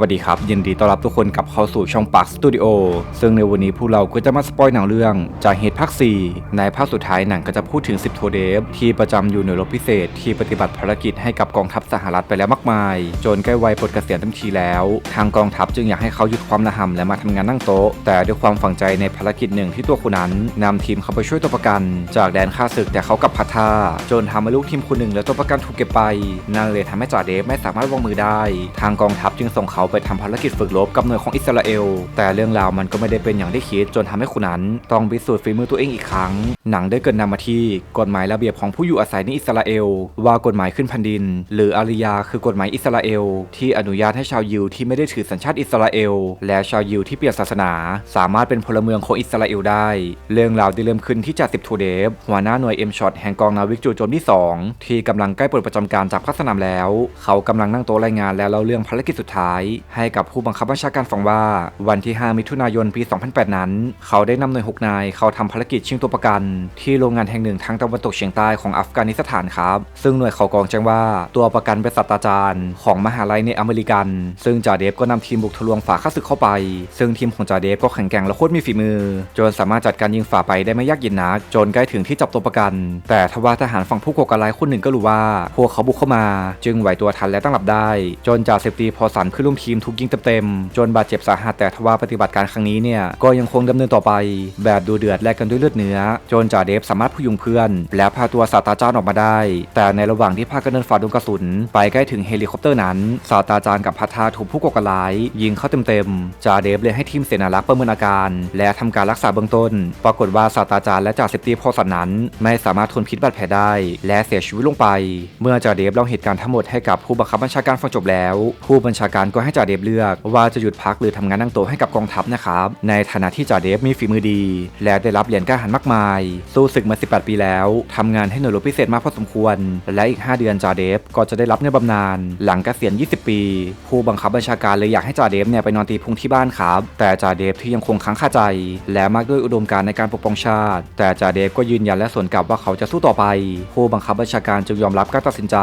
วัสดีครับ ยินดีต้อนรับทุกคนกลับเข้าสู่ช่องปากสตูดิโอซึ่งในวันนี้พวกเราก็จะมาสปอยหนังเรื่อง จากเหตุภาค 4 ในภาคสุดท้ายหนังก็จะพูดถึง 10 โทเดฟ ที่ประจำอยู่หน่วยรบพิเศษ ที่ปฏิบัติภารกิจให้กับกองทัพสหรัฐไปแล้วมากมาย จนใกล้วัยปลดเกษียณเต็มทีแล้ว ทางกองทัพจึงอยากให้เขาหยุดความระหำและมาทำงานนั่งโต๊ะ แต่ด้วยความฝังใจในภารกิจหนึ่งที่ตัวคุณนั้นนำทีมเขาไปช่วยตัวประกัน จากแดนข้าศึกแต่เขากลับพัท่าจนทำให้ลูกทีมคนหนึ่งและตัวประกันถูกเก็บไป นั่นเลยทำให้จ่าเดฟไม่สามารถวางมือได้ ทางกองทัพจึงส่งเขาาไปทำภารกิจฝึกรบกับหน่วยของอิสราเอล แต่เรื่องราวมันก็ไม่ได้เป็นอย่างที่คิดจนทำให้คุณนั้น ต้องพิสูจน์ฝีมือตัวเองอีกครั้ง หนังได้เกิดนำมาที่กฎหมายระเบียบของผู้อยู่อาศัยในอิสราเอล ว่ากฎหมายขึ้นแผ่นดิน หรืออาริยาคือกฎหมายอิสราเอล ที่อนุญาตให้ชาวยิวที่ไม่ได้ถือสัญชาติอิสราเอล และชาวยิวที่เปลี่ยนศาสนา สามารถเป็นพลเมืองของอิสราเอลได้ เรื่องราวได้เริ่มขึ้นที่จ่าสิบทูเดฟหัวหน้าหน่วยเอ็มช็อตแห่งกองนาวิกจู่โจมที่ 2 ที่กำลังใกล้ปลดประจำการจากพักสนามแล้ว เขากำลังนั่งโต๊ะรายงานและเล่าเรื่องภารกิจสุดท้ายให้กับผู้บังคับบัญชาการฟังว่า วันที่ 5 มิถุนายนปี 2008 นั้น เขาได้นำหน่วย 6 นายเข้าทำภารกิจชิงตัวประกัน ที่โรงงานแห่งหนึ่งทางตะวันตกเฉียงใต้ของอัฟกานิสถานครับ ซึ่งหน่วยเขากองแจ้งว่าตัวประกันเป็นศาสตราจารย์ของมหาลัยในอเมริกัน ซึ่งจ่าเดฟก็นำทีมบุกทะลวงฝ่าข้าศึกเข้าไป ซึ่งทีมของจ่าเดฟก็แข็งแกร่งและโคตรมีฝีมือ จนสามารถจัดการยิงฝ่าไปได้ไม่ยากเย็นนัก จนใกล้ถึงที่จับตัวประกัน แต่ทว่าทหารฝั่งผู้ก่อการร้ายคนหนึ่งก็รู้ว่า พวกเขาบุกเข้ามา จึงไหวตัวทันและตั้งหลับได้ จนจ่าเซฟตีพอสันขึ้นรวมทีมถูกยิงเต็มๆจนบาดเจ็บสาหัสแต่ทว่าปฏิบัติการครั้งนี้เนี่ยก็ยังคงดำเนินต่อไป แบบดูเดือดแลกกันด้วยเลือดเนื้อ จนจ่าเดฟสามารถพยุงเพื่อน และพาตัวศาตาจารย์ออกมาได้ แต่ในระหว่างที่พากันเดินฝ่าดงกระสุน ไปใกล้ถึงเฮลิคอปเตอร์นั้นศาตาจารย์กับพัทธาถูกผู้ก่อการร้าย ยิงเข้าเต็มๆจ่าเดฟเลยให้ทีมเสนารักษ์ประเมินอาการ และทำการรักษาเบื้องต้น ปรากฏว่าศาตาจารย์และจ่าเซฟตี้พอสันนั้น ไม่สามารถทนพิษบาดแผลได้ และเสียชีวิตลงไป เมื่อจ่าเดฟเล่าเหตุการณ์ทั้งหมดให้กับผู้บังคับบัญชาการฟังจบแล้ว ผู้บัญชาการก็ให้จ่าเดฟเลือก ว่าจะหยุดพักหรือทำงานนั่งโต๊ะให้กับกองทัพนะครับ ในฐานะที่จ่าเดฟมีฝีมือดี และได้รับเหรียญกล้าหาญมากมาย สู้ศึกมา 18 ปีแล้วทำงานให้หน่วยรบพิเศษมากพอสมควร และอีก 5 เดือนจ่าเดฟก็จะได้รับเงินบำนาญหลังเกษียณ 20 ปี ผู้บังคับบัญชาการเลยอยากให้จ่าเดฟเนี่ยไปนอนตีพุงที่บ้านครับ แต่จ่าเดฟที่ยังคงค้างคาใจ และมากด้วยอุดมการณ์ในการปกป้องชาติ แต่จ่าเดฟก็ยืนยันและสวนกลับว่าเขาจะสู้ต่อไป ผู้บังคับบัญชาการจึงยอมรับการตัดสินใจ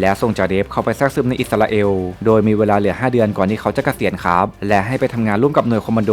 และส่งจ่าเดฟเข้าไปแทรกซึมในอิสราเอล โดยมีเวลาเหลือ 5 เดือนก่อนที่เขาจะเกษียณครับ และให้ไปทำงานร่วมกับหน่วยคอมมานโด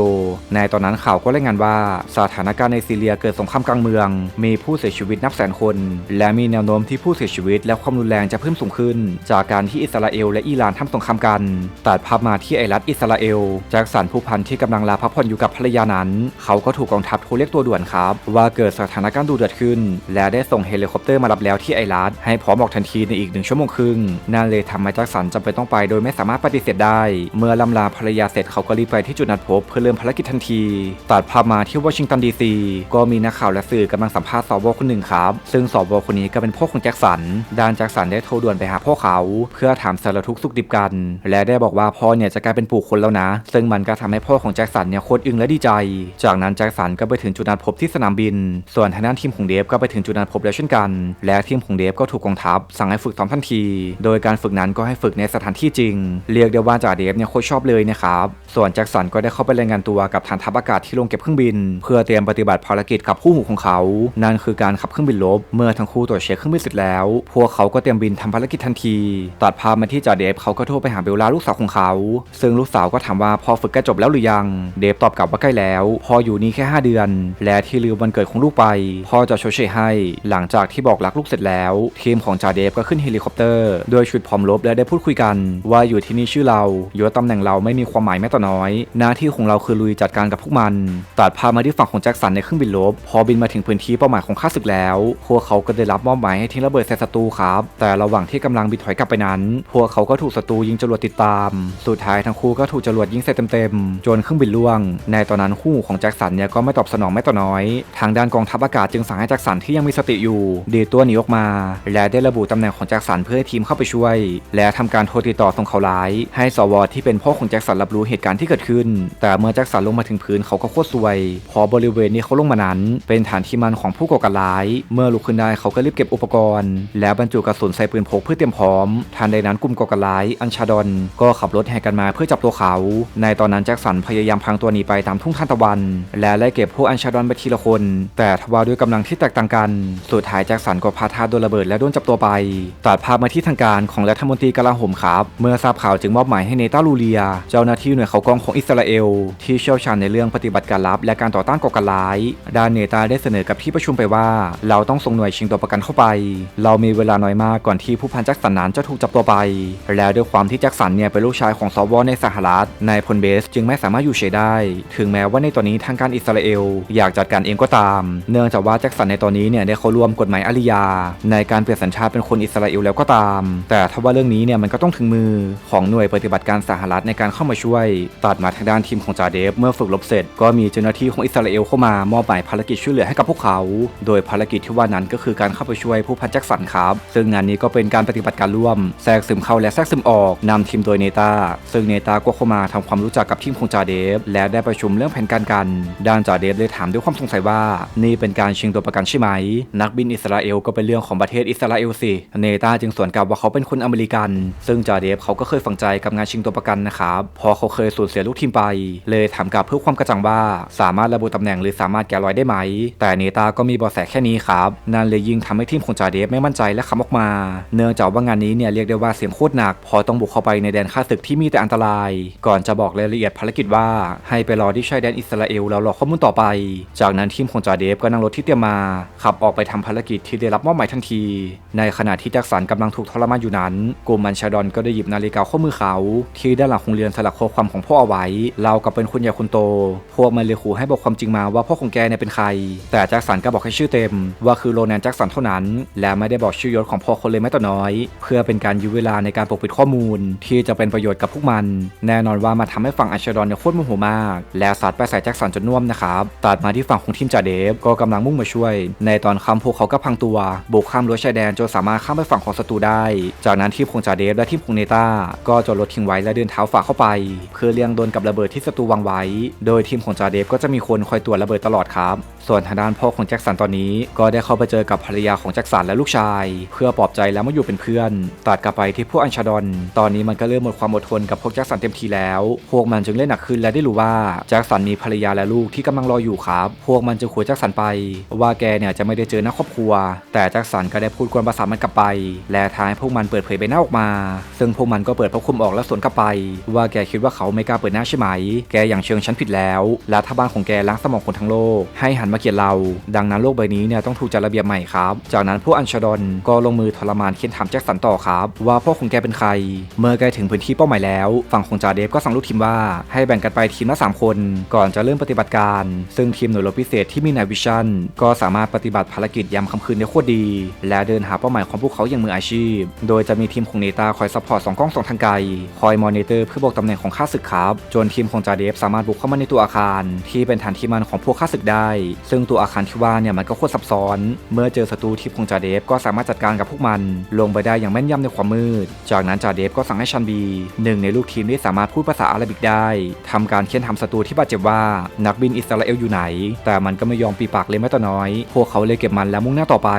ในตอนนั้นข่าวก็รายงานว่า สถานการณ์ในซีเรียเกิดสงครามกลางเมือง มีผู้เสียชีวิตนับแสนคน และมีแนวโน้มที่ผู้เสียชีวิตและความรุนแรงจะเพิ่มสูงขึ้น จากการที่อิสราเอลและอิหร่านทำสงครามกันตัดภาพมาที่ไอรัฐอิสราเอลแจ็คสันผู้พันที่กำลังลาพักผ่อนอยู่กับภรรยานั้น เขาก็ถูกกองทัพโทรเรียกตัวด่วนครับ ว่าเกิดสถานการณ์ดูเดือดขึ้น และได้ส่งเฮลิคอปเตอร์มารับแล้วที่ไอรัฐให้พร้อมออกทันทีในอีกหนึ่งชั่วโมงครึ่งนั่นเลยทำให้แจ็คสันจำเป็นต้องไปโดยไม่สามารถปฏิเสธได้เมื่อลำลาภรรยาเสร็จเขาก็รีบไปที่จุดนัดพบเพื่อเริ่มภารกิจทันที ตัดภาพมาที่วอชิงตันดีซีก็มีนักข่าวและสื่อกำลังสัมภาษณ์สวคนหนึ่งครับ ซึ่งสวคนนี้ก็เป็นพ่อของแจ็คสันด้านแจ็คสันได้โทรด่วนไปหาพ่อเขา เพื่อถามสารทุกสุขดิบกัน และได้บอกว่าพ่อเนี่ยจะกลายเป็นปู่คนแล้วนะ ซึ่งมันก็ทำให้พ่อของแจ็คสันเนี่ยโคตรอึ้งและดีใจ จากนั้นแจ็คสันก็ไปถึงจุดนัดพบที่สนามบิน ส่วนทางด้านทีมของเดฟก็ไปถึงจุดนัดพบแล้วเช่นกัน และทีมของเดฟก็ถูกกองทัพสั่งให้ฝึกซ้อมทันที โดยการฝึกนั้นก็ให้ฝึกในสถานที่จริง เรียกได้ว่าจ่าเดฟเนี่ยโคตรชอบเลยนะครับส่วนแจ็คสันก็ได้เข้าไปรายงานตัวกับฐานทัพอากาศที่ลงเก็บเครื่องบิน เพื่อเตรียมปฏิบัติภารกิจกับคู่หูของเขา นั่นคือการขับเครื่องบินลบ เมื่อทั้งคู่ตรวจเช็คเครื่องบินเสร็จแล้ว พวกเขาก็เตรียมบินทำภารกิจทันที ตัดภาพมาที่จ่าเดฟเขาก็โทรไปหาเบลลาลูกสาวของเขา ซึ่งลูกสาวก็ถามว่าพอฝึกใกล้จบแล้วหรือยัง เดฟตอบกลับว่าใกล้แล้ว พออยู่นี่แค่ 5 เดือน และที่ลืมวันเกิดของลูกไป พ่อจะชดเชยให้ หลังจากที่บอกรักลูกเสร็จแล้ว ทีมของจ่าเดฟก็ขึ้นเฮลิคอปเตอร์โดยชุดพร้อมรบและได้พูดคุยกัน ว่าอยู่ที่นี่ชื่อเรายศตำแหน่งเราไม่มีความหมายแม้แต่น้อย หน้าที่ของเราคือลุยจัดการกับพวกมัน ตัดภามาที่ฝั่งของแจ็คสันในเครื่องบินลบ พอบินมาถึงพื้นที่เป้าหมายของข้าศึกแล้ว พวกเขาก็ได้รับมอบหมายให้ทิ้งระเบิดใส่ศัตรูครับ แต่ระหว่างที่กำลังบินถอยกลับไปนั้น พวกเขาก็ถูกศัตรูยิงจรวดติดตาม สุดท้ายทั้งคู่ก็ถูกจรวดยิงใส่เต็มๆ จนเครื่องบินล่วง ในตอนนั้นคู่ของแจ็คสันเนี่ยก็ไม่ตอบสนองแม้แต่น้อย ทางด้านกองทัพอากาศจึงสั่งให้แจ็คสันที่ยังมีสติอยู่ดีดตัวหนีออกมา และได้ระบุตำแหน่งของแจ็คสันเพื่อให้ทีมเข้าไปช่วย และทำการโทรติดต่อส่งข่าร้ายให้สวที่เป็นพ่อของแจ็คสันรับรู้เหตุการณ์ที่เกิดขึ้น แต่เมื่อแจ็คสันลงมาถึงพื้นเขาก็โคตรซวย พอบริเวณนี้เขาลงมานั้น เป็นฐานที่มันของผู้ก่อการร้าย เมื่อลุกขึ้นได้เขาก็รีบเก็บอุปกรณ์ แล้วบรรจุกระสุนใส่ปืนพกเพื่อเตรียมพร้อม ทันใดนั้นกลุ่มก่อการร้าย อัญชาดอนก็ขับรถแห่กันมาเพื่อจับตัวเขา ในตอนนั้นแจ็คสันพยายามพังตัวหนีไปตามทุ่งทานตะวัน และไล่เก็บพวกอัญชาดอนไปทีละคน แต่ทว่าด้วยกำลังที่แตกต่างกัน สุดท้ายแจ็คสันก็พาทาโดนระเบิดและโดนจับตัวไปตัดภาพมาที่ทางการของรัฐมนตรีกลาโหมครับ เมื่อทราบข่าวจึงมอบหมายให้เนตาลูเลีย เจ้าหน้าที่หน่วยเขากองของอิสราเอล ที่เชี่ยวชาญในเรื่องปฏิบัติการลับ และการต่อต้านก่อการร้าย ดานเนตาได้เสนอกับที่ประชุมไปว่า เราต้องส่งหน่วยชิงตัวประกันเข้าไป เรามีเวลาน้อยมากก่อนที่ผู้พันแจ็คสันนั้นจะถูกจับตัวไป แล้วด้วยความที่แจ็คสันเนี่ยเป็นลูกชายของสวอในสหรัฐนายพลเบส จึงไม่สามารถอยู่เฉยได้ ถึงแม้ว่าในตอนนี้ทางการอิสราเอล อยากจัดการเองก็ตาม เนื่องจากว่าแจ็คสันในตอนนี้เนี่ยได้เข้าร่วมกฎหมายอาริยา ในการเปลี่ยนสัญชาติเป็นคนอิสราเอลแล้วก็ตาม แต่ถ้าว่าเรื่องนี้เนี่ยมันก็ต้องถึงมือของหน่วยปฏิบัติการสหรัฐในการเข้ามาช่วย ตัดมาทางด้านทีมของจาเดฟเมื่อฝึกรบเสร็จ ก็มีเจ้าหน้าที่ของอิสราเอลเข้ามามอบหมายภารกิจช่วยเหลือให้กับพวกเขา โดยภารกิจที่ว่านั้นก็คือการเข้าไปช่วยผู้พันแจ็คสันครับ ซึ่งงานนี้ก็เป็นการปฏิบัติการร่วมแทรกซึมเข้าและแทรกซึมออกนำทีมโดยเนตาซึ่งเนตาก็เข้ามาทำความรู้จักกับทีมของจาเดฟและได้ประชุมเรื่องแผนการกัน ด้านจาเดฟเลยถามด้วยความสงสัยว่า นี่เป็นการชิงตัวประกันใช่ไหม นักบินอิสราเอลก็เป็นเรื่องของประเทศอิสราเอลสิเนตาจึงสวนกลับว่าเขาเป็นคนอเมริกัน ซึ่งจาเดฟเขาก็เคยฝังใจกับงานชิงตัวประกันนะครับพอเขาเคยสูญเสียลูกทีมไป เลยถามกลับเพื่อความกระจ่างว่า สามารถระบุตำแหน่งหรือสามารถแกะรอยได้ไหม แต่เนตาก็มีเบาะแสแค่นี้ครับนั่นเลยยิ่งทำให้ทีมของจาเดฟไม่มั่นใจและคำออกมา เนื่องจากว่างานนี้เนี่ยเรียกได้ว่าเสียงโคตรหนัก พอต้องบุกเข้าไปในแดนข้าศึกที่มีแต่อันตราย ก่อนจะบอกรายละเอียดภารกิจว่า ให้ไปรอที่ชายแดนอิสราเอลแล้วรอข้อมูลต่อไป จากนั้นทีมของจาเดฟก็นั่งรถที่เตรียมมา ขับออกไปทำภารกิจที่ได้รับมอบหมายทันที ในขณะที่แจ็คสันกำลังถูกทรมานอยู่นั้นกลุ่มมันชาดอนก็ได้หยิบนาฬิกาข้อมือเขาที่ด้านหลังของเรือนสลักข้อความของพ่อเอาไว้ เรากับเป็นคนใหญ่คนโต พวกมันเลยขู่ให้บอกความจริงมาว่าพ่อของแกเนี่ยเป็นใคร แต่แจ็คสันก็บอกให้ชื่อเต็ม ว่าคือโรแนนแจ็คสันเท่านั้น และไม่ได้บอกชื่อยศของพ่อคนเลยแม้แต่น้อย เพื่อเป็นการยื้อเวลาในการปกปิดข้อมูล ที่จะเป็นประโยชน์กับพวกมัน แน่นอนว่ามาทำให้ฝั่งอัชดอนเนี่ยโคตรโมโหมาก และสัตว์ไปใส่แจ็คสันจนน่วมนะครับตัดมาที่ฝั่งของทีมจ่าเดฟก็กำลังมุ่งมาช่วย ในตอนคำพวกเขาก็พังตัวบุกข้ามรั้วชายแดนจนสามารถข้ามไปฝั่งของศัตรูได้ จากนั้นทีมของจ่าเดฟและทีมของเนต้าก็จอดรถทิ้งว้และเดินเท้าฝ่าเข้าไป เพื่อเลี่ยงโดนกับระเบิดที่ศัตรูวางไว้ โดยทีมของจาเดฟก็จะมีคนคอยตรวจระเบิดตลอดครับ ส่วนทางด้านพ่อของแจ็คสันตอนนี้ ก็ได้เข้าไปเจอกับภรรยาของแจ็คสันและลูกชาย เพื่อปลอบใจแล้วมาอยู่เป็นเพื่อน ตัดกลับไปที่พวกอัญชาดอนตอนนี้มันก็เริ่มหมดความอดทนกับพวกแจ็คสันเต็มทีแล้ว พวกมันจึงเล่นหนักขึ้นและได้รู้ว่าแจ็คสันมีภรรยาและลูกที่กำลังรออยู่ครับ พวกมันจึงคุยแจ็คสันไป ว่าแกเนี่ยจะไม่ได้เจอหน้าครอบครัว แต่แจ็คสันก็ได้พูดกวนภาษามันกลับไป และท้ายพวกมันเปิดเผยใบหน้าออกมา ซึ่งพวกมันก็เปิดผ้าคลุมออกแล้วสวนกลับไป ว่าแกคิดว่าเขาไม่กล้าเปิดหน้าใช่ไหม แกอย่างเชิงฉันผิดแล้วและถ้าบ้านของแกล้างสมองคนทั้งโลก ให้หันมาเกลียดเรา ดังนั้นโลกใบนี้เนี่ยต้องถูกจัดระเบียบใหม่ครับ จากนั้นพวกอัญชดอนก็ลงมือทรมานเค้นถามแจ็คสันต่อครับ ว่าพ่อของแกเป็นใคร เมื่อใกล้ถึงพื้นที่เป้าหมายแล้ว ฝั่งของจาเดฟก็สั่งลูกทีมว่าให้แบ่งกันไปทีมละสามคน ก่อนจะเริ่มปฏิบัติการ ซึ่งทีมหน่วยรบพิเศษที่มีนายวิชันก็สามารถปฏิบัติภารกิจยามค่ำคืนได้โคตรดี และเดินหาเป้าหมายของพวกเขาอย่างมืออาชีพ โดยจะมีทีมของเนตาคอยซัพพอร์ตสองกล้องสองทางไกลคอยมอนิเตอร์เพื่อบอกตำแหน่งของข้าศึกครับ จนทีมของจาเดฟสามารถบุกเข้ามาในตัวอาคาร ที่เป็นฐานที่มั่นของพวกข้าศึกได้ ซึ่งตัวอาคารที่ว่าเนี่ยมันก็โคตรซับซ้อน เมื่อเจอศัตรูทีมของจาเดฟก็สามารถจัดการกับพวกมัน ลงไปได้อย่างแม่นยำในความมืด จากนั้นจาเดฟก็สั่งให้ชันบีหนึ่งในลูกทีมที่สามารถพูดภาษาอาหรับิกได้ทำการเค้นถามศัตรูที่บาดเจ็บว่านักบินอิสราเอลอยู่ไหน แต่มันก็ไม่ยอมปีปากเลยแม้แต่น้อย พวกเขาเลยเก็บมันแล้วมุ่งหน้าต่อไป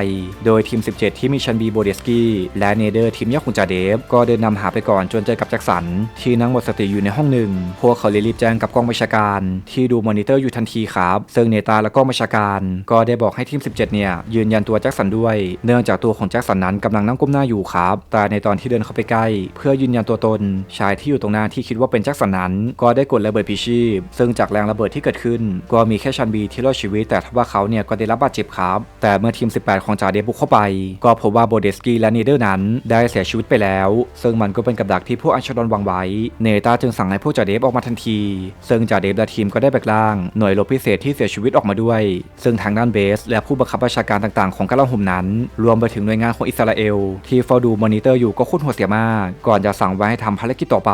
โดยทีม 17 ที่มีชันบีโบเดสกี้และเนเดอร์ทีมยักษ์ของจาเดฟก็เดินนำหาไปก่อนจนเจอกับแจ็คสันที่นั่งหมดสติอยู่ในห้องหนึ่ง พวกเขาเลยรีบแจ้งกับกองบัญชาการ ที่ดูมอนิเตอร์อยู่ทันทีครับ ซึ่งเนตาและกองบัญชาการก็ได้บอกให้ทีม 17 เนี่ย ยืนยันตัวแจ็คสันด้วย เนื่องจากตัวของแจ็คสันนั้นกำลังนั่งก้มหน้าอยู่ครับ แต่ในตอนที่เดินเข้าไปใกล้ เพื่อยืนยันตัวตน ชายที่อยู่ตรงหน้าที่คิดว่าเป็นแจ็คสันนั้น ก็ได้กดระเบิดพิชีพ ซึ่งจากแรงระเบิดที่เกิดขึ้น ก็มีแค่ชันบีที่รอดชีวิต แต่ทว่าเขาเนี่ยก็ได้รับบาดเจ็บครับ แต่เมื่อทีม 18 ของจาเดบุกเข้าไป ก็พบว่าโบเดสกี้และเนเดอร์นั้น ได้เสียชีวิตไปแล้ว ซึ่งมันก็เป็นกับดักที่พวกอัชดอนวางไว้ เนตาจึงสั่งให้พวกจาเดฟออกมาทันที ซึ่งจาเดฟและทีมก็ได้แบกร่างหน่วยรบพิเศษที่เสียชีวิตออกมาด้วย ซึ่งทางด้านเบส และผู้บังคับบัญชาการต่างๆ ของกะลาหุมนั้น รวมไปถึงหน่วยงานของอิสราเอล ที่เฝ้าดูมอนิเตอร์อยู่ก็คตรโหดเสียมาก ก่อนจะสั่งไว้ให้ทำภารกิจต่อไป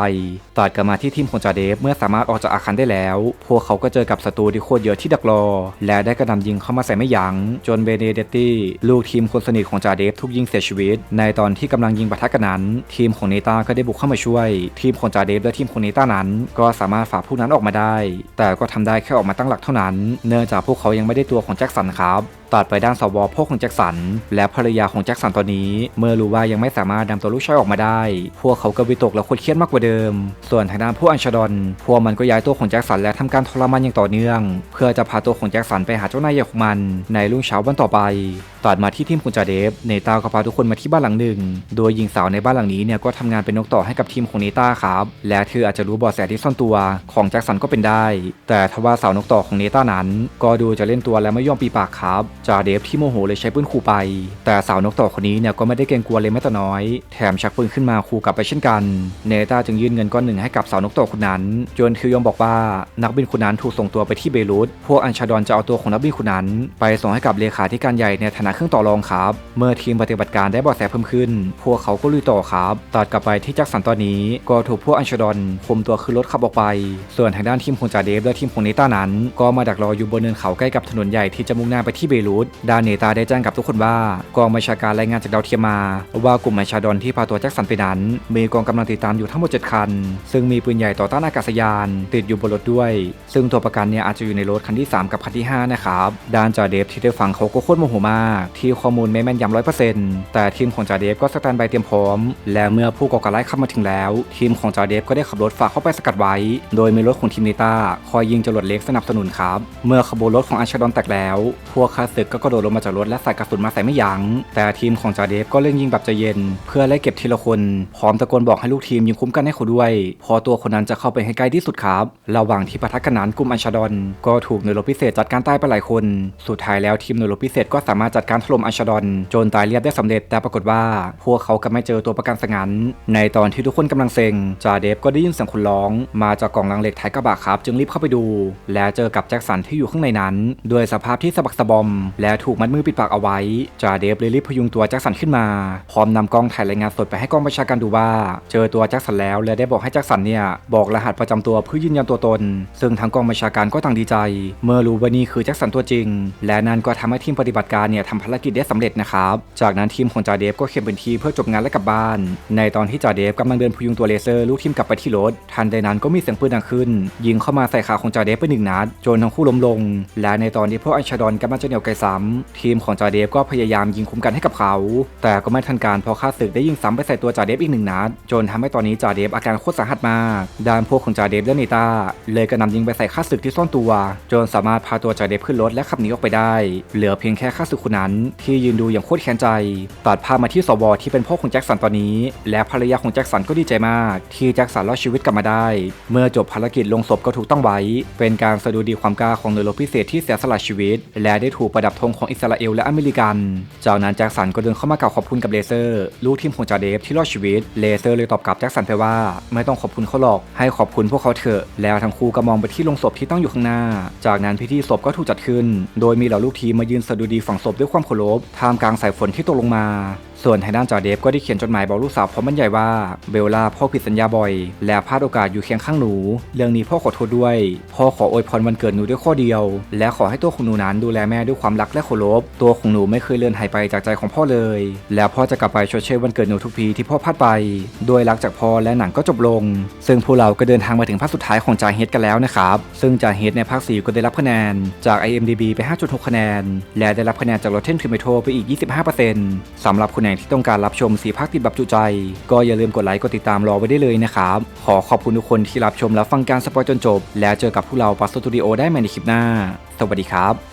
ตัดกลับมาที่ทีมของจ่าเดฟเมื่อสามารถออกจากอาคารได้แล้ว พวกเขาก็เจอกับศัตรูที่โคตรเยอะที่ดักรอ และได้กระหนำยิงเข้ามาใส่ไม่ยัง้งจนเบเนเดตตี้ลูกทีมคนสนิทของจ่าเดฟถูกยิงเสียชีวิต ในตอนที่กำลังยิงปะทะกันนั้น ทีมของเนต้าก็ได้บุกเข้ามาช่วยทีมของจาเดฟและทีมของเนต้านั้น ก็สามารถฝ่าผู้นั้นออกมาได้ แต่ก็ทำได้แค่ออกมาตั้งหลักเท่านั้น เนื่องจากพวกเขายังไม่ได้ตัวของแจ็คสันครับ ตัดไปด้านสวพ่อของแจ็คสัน และภรรยาของแจ็คสันตอนนี้ เมื่อรู้ว่ายังไม่สามารถนำตัวลูกชายออกมาได้ พวกเขาก็วิตกและเครียดมากกว่าเดิม ส่วนทางด้านผู้อัญชดอนพวกมันก็ย้ายตัวของแจ็คสันและทำการทรมานอย่างต่อเนื่อง เพื่อจะพาตัวของแจ็คสันไปหาเจ้านายใหญ่ของมัน ในรุ่งเช้าวันต่อไปตัดมาที่ทีมคุณจาเดฟเนต้าก็พาทุกคนมาที่บ้านหลังหนึ่ง โดยหญิงสาวในบ้านหลังนี้เนี่ยก็ทำงานเป็นนกต่อให้กับทีมของเนต้าครับ และเธออาจจะรู้เบาะแสที่ซ่อนตัวของแจ็คสันก็เป็นได้ แต่ทว่าสาวนกต่อของเนต้านั้น ก็ดูจะเล่นตัวและไม่ยอมปีปากครับจาเดฟที่โมโหเลยใช้ปืนขู่ไป แต่สาวนกต่อคนนี้เนี่ยก็ไม่ได้เกรงกลัวเลยแม้แต่น้อย แถมชักปืนขึ้นมาขู่กลับไปเช่นกัน เนต้าจึงยื่นเงินก้อนหนึ่งให้กับสาวนกต่อคนนั้น จนเธอยอมบอกว่านักบินคนนั้นถูกส่งตัวไปที่เบรุต พวกอัญชาดอนจะเอาตัวของนักบินคนนั้น ไปส่งให้กับเลขาธิการใหญ่ในฐานะเครื่องต่อรองครับ เมื่อทีมปฏิบัติการได้เบาะแสเพิ่มขึ้น พวกเขาก็ลุยต่อครับตัดกลับไปที่แจ็คสันตอนนี้ ก็ถูกพวกอัญชาดอนคุมตัวขึ้นรถขับออกไป ส่วนทางด้านทีมของจาเดฟและทีมของเนต้านั้น ก็มาดักรออยู่บนเนินเขาใกล้กับถนนใหญ่ที่จะมุ่งหน้าไปที่เบรุตด้านเนตาได้แจ้งกับทุกคนว่ากองบัญชาการรายงานจากดาวเทียมมา ว่ากลุ่มอัญชาดอนที่พาตัวแจ็คสันไปนั้น มีกองกำลังติดตามอยู่ทั้งหมด 7 คัน ซึ่งมีปืนใหญ่ต่อต้านอากาศยาน ติดอยู่บนรถด้วย ซึ่งตัวประกันเนี่ยอาจจะอยู่ในรถคันที่ 3 กับคันที่ 5 นะครับ ด้านจ่าเดฟที่ได้ฟังเขาก็โคตรโมโหมาก ที่ข้อมูลไม่แม่นยำร้อยเปอร์เซ็นต์แต่ทีมของจ่าเดฟก็สแตนบายเตรียมพร้อม และเมื่อผู้ก่อการร้ายเข้ามาถึงแล้ว ทีมของจ่าเดฟก็ได้ขับรถฝ่าเข้าไปสกัดไว้ โดยมีรถของทีมเนต้าคอยยิงจรวดเล็กสนับสนุนครับ เมื่อขบวนรถของอัญชาดอนแตกแล้ว พวกข้าศึกก็กระโดดลงมาจากรถและใส่กระสุนมาใส่ไม่ยัง้ง แต่ทีมของจ่าเดฟก็เร่งยิงแบบใจเย็น เพื่อไล่เก็บทีละคน พร้อมตะโกนบอกให้ลูกทีมยิงคุ้มกันให้เขาด้วย พอตัวคนนั้นจะเข้าไปให้ใกล้ที่สุดครับ ระหว่างที่ปะทะกันนั้นกลุ่มอัญชดอนก็ถูกหน่วยรบพิเศษจัดการตายไปหลายคน สุดท้ายแล้วทีมหน่วยรบพิเศษก็สามารถจัดการถล่มอัญชดอนจนตายเรียบได้สำเร็จแต่ปรากฏว่า พวกเขาก็ไม่เจอตัวประกันสังงั้นในตอนที่ทุกคนกำลังเซ็งจ่าเดฟก็ได้ยินเสียงคนร้อง มาจากกล่องลังเหล็กท้ายกระบะครับ จึงรีบเข้าไปดู และเจอกับแจ็คสันที่อยู่ข้างในนั้น ด้วยสภาพที่สะบักสะบอมและถูกมัดมือปิดปากเอาไว้จ่าเดฟเลยรีบพยุงตัวแจ็คสันขึ้นมา พร้อมนำกล้องถ่ายรายงานสดไปให้กองประชาการดูว่า เจอตัวแจ็คสันแล้วและได้บอกให้แจ็คสันเนี่ยบอกรหัสประจำตัวเพื่อยืนยันตัวตน ซึ่งทางกองบัญชาการก็ต่างดีใจ เมื่อรู้ว่านี่คือแจ็คสันตัวจริง และนั่นก็ทำให้ทีมปฏิบัติการเนี่ยทำภารกิจได้สำเร็จนะครับ จากนั้นทีมของจ่าเดฟก็เข็นเป็นทีเพื่อจบงานและกลับบ้าน ในตอนที่จ่าเดฟกำลังเดินพยุงตัวเลเซอร์ลูกทีมกลับไปที่รถทันใดนั้นก็มีเสียงปืนดังขึ้น ยิงเข้ามาใส่ขาของจ่าเดฟไปหนึ่งนัดจนทั้งคู่ล้มลง และในตอนที่พวกอัญชดอนกำลังจะเหนี่ยวไกซ้ำทีมของจ่าเดฟก็พยายามยิงคุ้มกันให้กับเขา แต่ก็ไม่ทันการพราะข้าศึกได้ยิงซ้ำไปใส่ตัวจ่าเดฟอีกหนึ่งนัด จนทำให้ตอนนี้จ่าเดฟอาการโคตรสาหัสมาก ด้านพวกของจ่าเดฟและเนต้าเลยกระนำยิงไปใส่ข้าศึกที่ซ่อนตัว จนสามารถพาตัวจ่าเดฟขึ้นรถและขับหนีออกไปได้ เหลือเพียงแค่ข้าศึกคนนั้น ที่ยืนดูอย่างโคตรแค้นใจ ตัดภาพมาที่สวที่เป็นพ่อของแจ็คสันตอนนี้ และภรรยาของแจ็คสันก็ดีใจมาก ที่แจ็คสันรอดชีวิตกลับมาได้ เมื่อจบภารกิจลงศพก็ถูกต้องไว้ เป็นการสะดุดีความกล้าของหน่วยรบพิเศษที่เสียสละชีวิต และได้ถูกประดับธงของอิสราเอลและอเมริกัน จากนั้นแจ็คสันก็เดินเข้ามากล่าวขอบคุณกับเลเซอร์ ลูกทีมของจาเดฟที่รอดชีวิต เลเซอร์เลยตอบกลับแจ็คสันไปว่า ไม่ต้องขอบคุณเขาหรอก ให้ขอบคุณพวกเขาเถอะ แล้วทั้งคู่ก็มองไปที่โลงศพที่ตั้งอยู่ข้างหน้า จากนั้นพิธีศพก็ถูกจัดขึ้น โดยมีเหล่าลูกทีมมายืนสะดุดีฝังศพด้วยความเคารพท่ามกลางสายฝนที่ตกลงมา ส่วนทางด้านจ่าเดฟก็ได้เขียนจดหมายบอกลูกสาวพร้อมบรรยายว่าเบลล่าพ่อผิดสัญญาบ่อย และพลาดโอกาสอยู่เคียงข้างหนู เรื่องนี้พ่อขอโทษด้วย พ่อขออวยพรวันเกิดหนูด้วยข้อเดียว และขอให้ตัวของหนูนั้นดูแลแม่ด้วยความรักและเคารพตัวของหนูไม่เคยเลือนหายไปจากใจของพ่อเลย และพ่อจะกลับไปชดเชยวันเกิดหนูทุกปีที่พ่อพลาดไปด้วยรักจากพ่อและหนังก็จบลง ซึ่งพวกเราก็เดินทางมาถึงภาคสุดท้ายของจ่าเฮดกันแล้วนะครับซึ่งจ่าเฮดในภาค4ก็ได้รับคะแนนจาก IMDB ไป 5.6 คะแนน และได้รับคะแนนจาก Rotten Tomato ไปอีก 25%สำหรับคุณแหนที่ต้องการรับชมสีพักติดแบบจุใจ ก็อย่าลืมกดไลค์กดติดตามรอไว้ได้เลยนะครับ ขอขอบคุณทุกคนที่รับชมและฟังการสปอยจนจบ แล้วเจอกับพวกเราปัสตูดิโอได้ใหม่ในคลิปหน้า สวัสดีครับ